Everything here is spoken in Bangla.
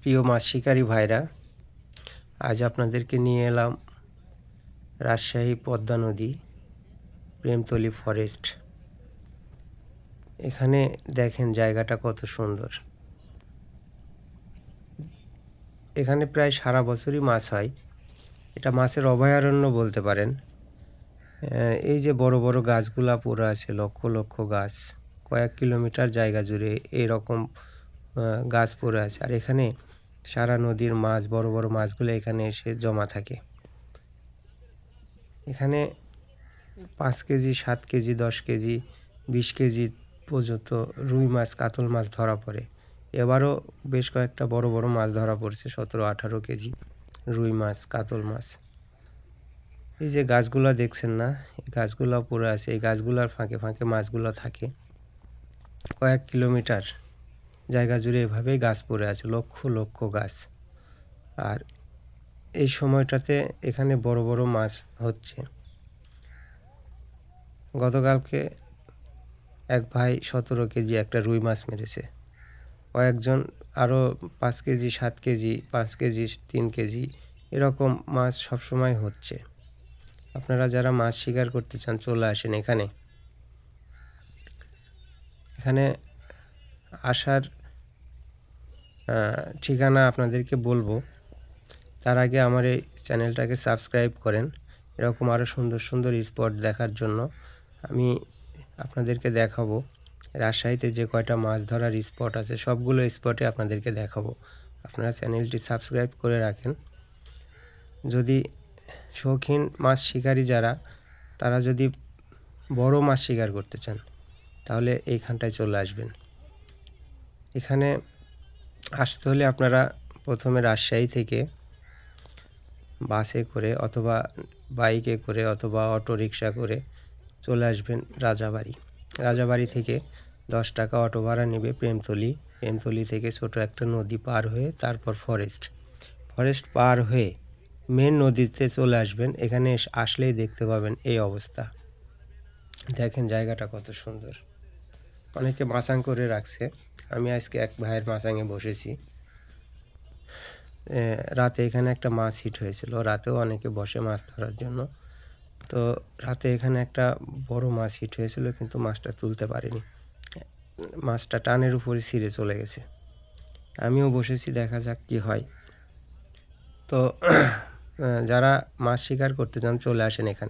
প্রিয় মাছ শিকারী ভাইরা, আজ আপনাদেরকে নিয়ে এলাম রাজশাহী পদ্মা নদী, প্রেমতলী ফরেস্ট। এখানে দেখেন জায়গাটা কত সুন্দর। এখানে প্রায় সারা বছরই মাছ হয়। এটা মাছের অভয়ারণ্য বলতে পারেন। এই যে বড় বড় গাছগুলা পড়ে আছে, লক্ষ লক্ষ গাছ, কয়েক কিলোমিটার জায়গা জুড়ে এরকম গাছ পড়ে আছে। আর এখানে সারা নদীর মাছ, বড় বড় মাছগুলো এখানে এসে জমা থাকে। এখানে পাঁচ কেজি, সাত কেজি, দশ কেজি, বিশ কেজি পর্যন্ত রুই মাছ, কাতল মাছ ধরা পড়ে। এবারও বেশ কয়েকটা বড় বড় মাছ ধরা পড়ছে, সতেরো, আঠারো কেজি রুই মাছ, কাতল মাছ। এই যে গাছগুলা দেখছেন না, এই গাছগুলা পড়ে আছে। এই গাছগুলার ফাঁকে ফাঁকে মাছগুলো থাকে। কয়েক কিলোমিটার জায়গা জুড়ে এভাবেই গাছ পড়ে আছে, লক্ষ লক্ষ গাছ। আর এই সময়টাতে এখানে বড় বড় মাছ হচ্ছে। গতকালকে এক ভাই সতেরো কেজি একটা রুই মাছ মেরেছে। কয়েকজন আরও পাঁচ কেজি, সাত কেজি, পাঁচ কেজি, তিন কেজি এরকম মাছ সবসময় হচ্ছে। আপনারা যারা মাছ শিকার করতে চান, চলে আসেন এখানে। এখানে আসার ঠিকানা আপনাদেরকে বলব। তার আগে আমার এই চ্যানেলটাকে সাবস্ক্রাইব করেন। এরকম আরও সুন্দর সুন্দর স্পট দেখার জন্য আমি আপনাদেরকে দেখাবো। রাজশাহীতে যে কয়টা মাছ ধরার স্পট আছে, সবগুলো স্পটে আপনাদেরকে দেখাবো। আপনারা চ্যানেলটি সাবস্ক্রাইব করে রাখেন। যদি শৌখিন মাছ শিকারী যারা, তারা যদি বড় মাছ শিকার করতে চান, তাহলে এইখানটায় চলে আসবেন। এখানে আসতে হলে আপনারা প্রথমে রাজশাহী থেকে বাসে করে অথবা বাইকে করে অথবা অটো রিক্সা করে চলে আসবেন রাজাবাড়ি। রাজাবাড়ি থেকে দশ টাকা অটো ভাড়া নেবে প্রেমতলি। প্রেমতলি থেকে ছোট একটা নদী পার হয়ে তারপর ফরেস্ট ফরেস্ট পার হয়ে মেন নদীতে চলে আসবেন। এখানে আসলেই দেখতে পাবেন এই অবস্থা। দেখেন জায়গাটা কত সুন্দর। অনেকে মাচাং করে রাখছে। আমি আজকে এক ভাইয়ের মাচাঙে বসেছি। রাতে এখানে একটা মাছ হিট হয়েছিল। রাতেও অনেকে বসে মাছ ধরার জন্য। তো রাতে এখানে একটা বড় মাছ হিট হয়েছিল, কিন্তু মাছটা তুলতে পারিনি। মাছটা টানের উপরে ছিঁড়ে চলে গেছে। আমিও বসেছি, দেখা যাক কি হয়। তো যারা মাছ শিকার করতে চান, চলে আসেন এখানে।